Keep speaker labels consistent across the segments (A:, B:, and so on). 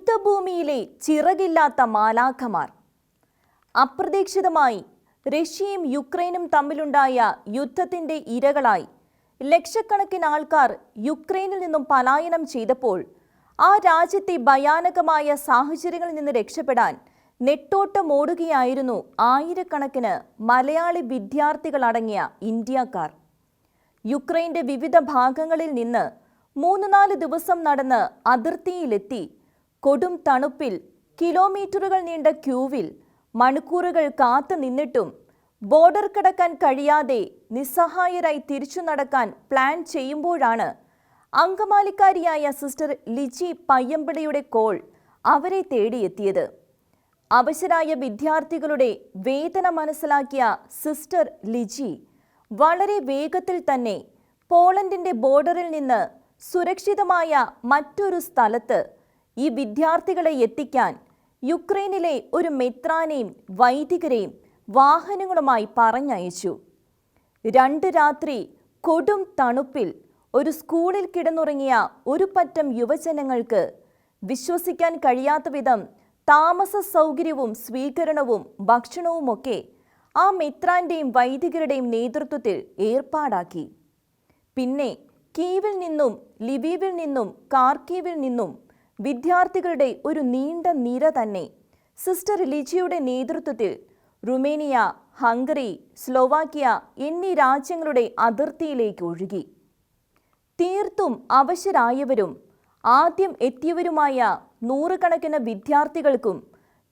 A: യുദ്ധഭൂമിയിലെ ചിറകില്ലാത്ത മാലാഖമാർ. അപ്രതീക്ഷിതമായി റഷ്യയും യുക്രൈനും തമ്മിലുണ്ടായ യുദ്ധത്തിന്റെ ഇരകളായി ലക്ഷക്കണക്കിന് ആൾക്കാർ യുക്രൈനിൽ നിന്നും പലായനം ചെയ്തപ്പോൾ ആ രാജ്യത്തെ ഭയാനകമായ സാഹചര്യങ്ങളിൽ നിന്ന് രക്ഷപ്പെടാൻ നെട്ടോട്ടമോടുകയായിരുന്നു ആയിരക്കണക്കിന് മലയാളി വിദ്യാർത്ഥികളടങ്ങിയ ഇന്ത്യക്കാർ. യുക്രൈന്റെ വിവിധ ഭാഗങ്ങളിൽ നിന്ന് മൂന്ന് നാല് ദിവസം നടന്ന് അതിർത്തിയിലെത്തി കൊടും തണുപ്പിൽ കിലോമീറ്ററുകൾ നീണ്ട ക്യൂവിൽ മണിക്കൂറുകൾ കാത്തു നിന്നിട്ടും ബോർഡർ കടക്കാൻ കഴിയാതെ നിസ്സഹായരായി തിരിച്ചു നടക്കാൻ പ്ലാൻ ചെയ്യുമ്പോഴാണ് അങ്കമാലിക്കാരിയായ സിസ്റ്റർ ലിജി പയ്യമ്പിളിയുടെ കോൾ അവരെ തേടിയെത്തിയത്. അവശരായ വിദ്യാർത്ഥികളുടെ വേദന മനസ്സിലാക്കിയ സിസ്റ്റർ ലിജി വളരെ വേഗത്തിൽ തന്നെ പോളണ്ടിന്റെ ബോർഡറിൽ നിന്ന് സുരക്ഷിതമായ മറ്റൊരു സ്ഥലത്ത് ഈ വിദ്യാർത്ഥികളെ എത്തിക്കാൻ യുക്രൈനിലെ ഒരു മെത്രാനെയും വൈദികരെയും വാഹനങ്ങളുമായി പറഞ്ഞയച്ചു. രണ്ട് രാത്രി കൊടും തണുപ്പിൽ ഒരു സ്കൂളിൽ കിടന്നുറങ്ങിയ ഒരു പറ്റം യുവജനങ്ങൾക്ക് വിശ്വസിക്കാൻ കഴിയാത്ത വിധം താമസ സൗകര്യവും സ്വീകരണവും ഭക്ഷണവുമൊക്കെ ആ മെത്രാന്റെയും വൈദികരുടെയും നേതൃത്വത്തിൽ ഏർപ്പാടാക്കി. പിന്നെ കീവിൽ നിന്നും ലിവീവിൽ നിന്നും കാർക്കീവിൽ നിന്നും വിദ്യാർത്ഥികളുടെ ഒരു നീണ്ട നിര തന്നെ. സിസ്റ്റർ ലിജിയുടെ നേതൃത്വത്തിൽ റുമേനിയ ഹംഗറി സ്ലോവാക്യ എന്നീ രാജ്യങ്ങളുടെ അതിർത്തിയിലേക്ക് ഒഴുകി. തീർത്തും അവശരായവരും ആദ്യം എത്തിയവരുമായ നൂറുകണക്കിന് വിദ്യാർത്ഥികൾക്കും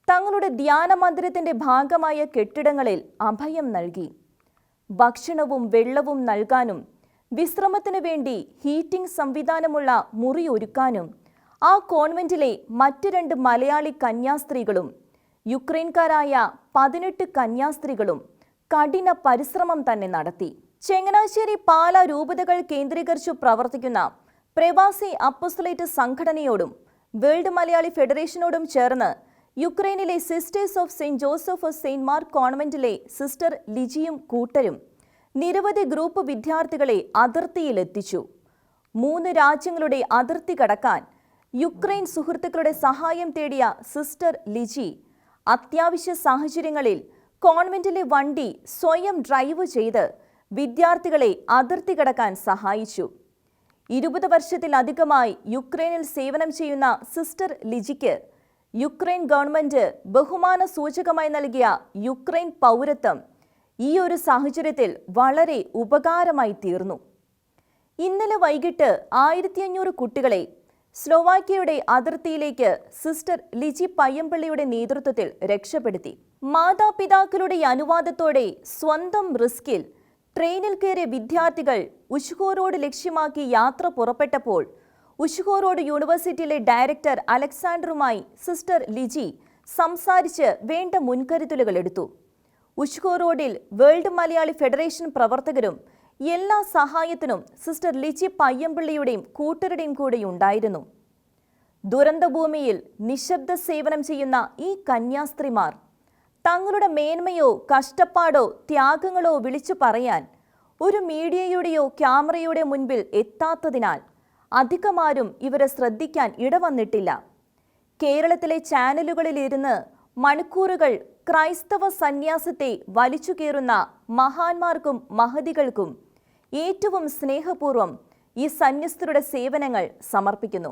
A: തങ്ങളുടെ ധ്യാന മന്ദിരത്തിന്റെ ഭാഗമായ കെട്ടിടങ്ങളിൽ അഭയം നൽകി. ഭക്ഷണവും വെള്ളവും നൽകാനും വിശ്രമത്തിനു വേണ്ടി ഹീറ്റിംഗ് സംവിധാനമുള്ള മുറി ഒരുക്കാനും ആ കോൺവെന്റിലെ മറ്റ് രണ്ട് മലയാളി കന്യാസ്ത്രീകളും യുക്രൈൻകാരായ പതിനെട്ട് കന്യാസ്ത്രീകളും കഠിന പരിശ്രമം തന്നെ നടത്തി. ചെങ്ങനാശ്ശേരി പാല രൂപതകൾ കേന്ദ്രീകരിച്ചു പ്രവർത്തിക്കുന്ന പ്രവാസി അപ്പോസ്തലേറ്റ് സംഘടനയോടും വേൾഡ് മലയാളി ഫെഡറേഷനോടും ചേർന്ന് യുക്രൈനിലെ sisters of saint Joseph of saint Mark കോൺവെന്റിലെ sister ലിജിയും കൂട്ടരും നിരവധി ഗ്രൂപ്പ് വിദ്യാർത്ഥികളെ അതിർത്തിയിലെത്തിച്ചു. മൂന്ന് രാജ്യങ്ങളുടെ അതിർത്തി കടക്കാൻ യുക്രൈൻ സുഹൃത്തുക്കളുടെ സഹായം തേടിയ സിസ്റ്റർ ലിജി അത്യാവശ്യ സാഹചര്യങ്ങളിൽ കോൺവെന്റിലെ വണ്ടി സ്വയം ഡ്രൈവ് ചെയ്ത് വിദ്യാർത്ഥികളെ അതിർത്തി കടക്കാൻ സഹായിച്ചു. ഇരുപത് വർഷത്തിലധികമായി യുക്രൈനിൽ സേവനം ചെയ്യുന്ന സിസ്റ്റർ ലിജിക്ക് യുക്രൈൻ ഗവൺമെന്റ് ബഹുമാന സൂചകമായി നൽകിയ യുക്രൈൻ പൗരത്വം ഈ ഒരു സാഹചര്യത്തിൽ വളരെ ഉപകാരമായി തീർന്നു. ഇന്നലെ വൈകിട്ട് ആയിരത്തി അഞ്ഞൂറ് കുട്ടികളെ സ്ലോവാക്യയുടെ അതിർത്തിയിലേക്ക് സിസ്റ്റർ ലിജി പയ്യമ്പള്ളിയുടെ നേതൃത്വത്തിൽ രക്ഷപ്പെടുത്തി. മാതാപിതാക്കളുടെ അനുവാദത്തോടെ സ്വന്തം റിസ്കിൽ ട്രെയിനിൽ കയറിയ വിദ്യാർത്ഥികൾ ഉഷുഹോറോഡ് ലക്ഷ്യമാക്കി യാത്ര പുറപ്പെട്ടപ്പോൾ ഉഷുഹോറോഡ് യൂണിവേഴ്സിറ്റിയിലെ ഡയറക്ടർ അലക്സാണ്ടറുമായി സിസ്റ്റർ ലിജി സംസാരിച്ച് വേണ്ട മുൻകരുതലുകൾ എടുത്തു. ഉഷ്ഹോ റോഡിൽ വേൾഡ് മലയാളി ഫെഡറേഷൻ പ്രവർത്തകരും എല്ലാ സഹായത്തിനും സിസ്റ്റർ ലിജി പയ്യമ്പിള്ളിയുടെയും കൂട്ടരുടെയും കൂടെ ഉണ്ടായിരുന്നു. ദുരന്തഭൂമിയിൽ നിശബ്ദ സേവനം ചെയ്യുന്ന ഈ കന്യാസ്ത്രീമാർ തങ്ങളുടെ മേന്മയോ കഷ്ടപ്പാടോ ത്യാഗങ്ങളോ വിളിച്ചു പറയാൻ ഒരു മീഡിയയുടെയോ ക്യാമറയുടെ മുൻപിൽ എത്താത്തതിനാൽ അധികമാരും ഇവരെ ശ്രദ്ധിക്കാൻ ഇടവന്നിട്ടില്ല. കേരളത്തിലെ ചാനലുകളിലിരുന്ന് മണിക്കൂറുകൾ ക്രൈസ്തവ സന്യാസത്തെ വലിച്ചു കയറുന്ന മഹാന്മാർക്കും മഹതികൾക്കും ഏറ്റവും സ്നേഹപൂർവം ഈ സന്യസ്തരുടെ സേവനങ്ങൾ സമർപ്പിക്കുന്നു.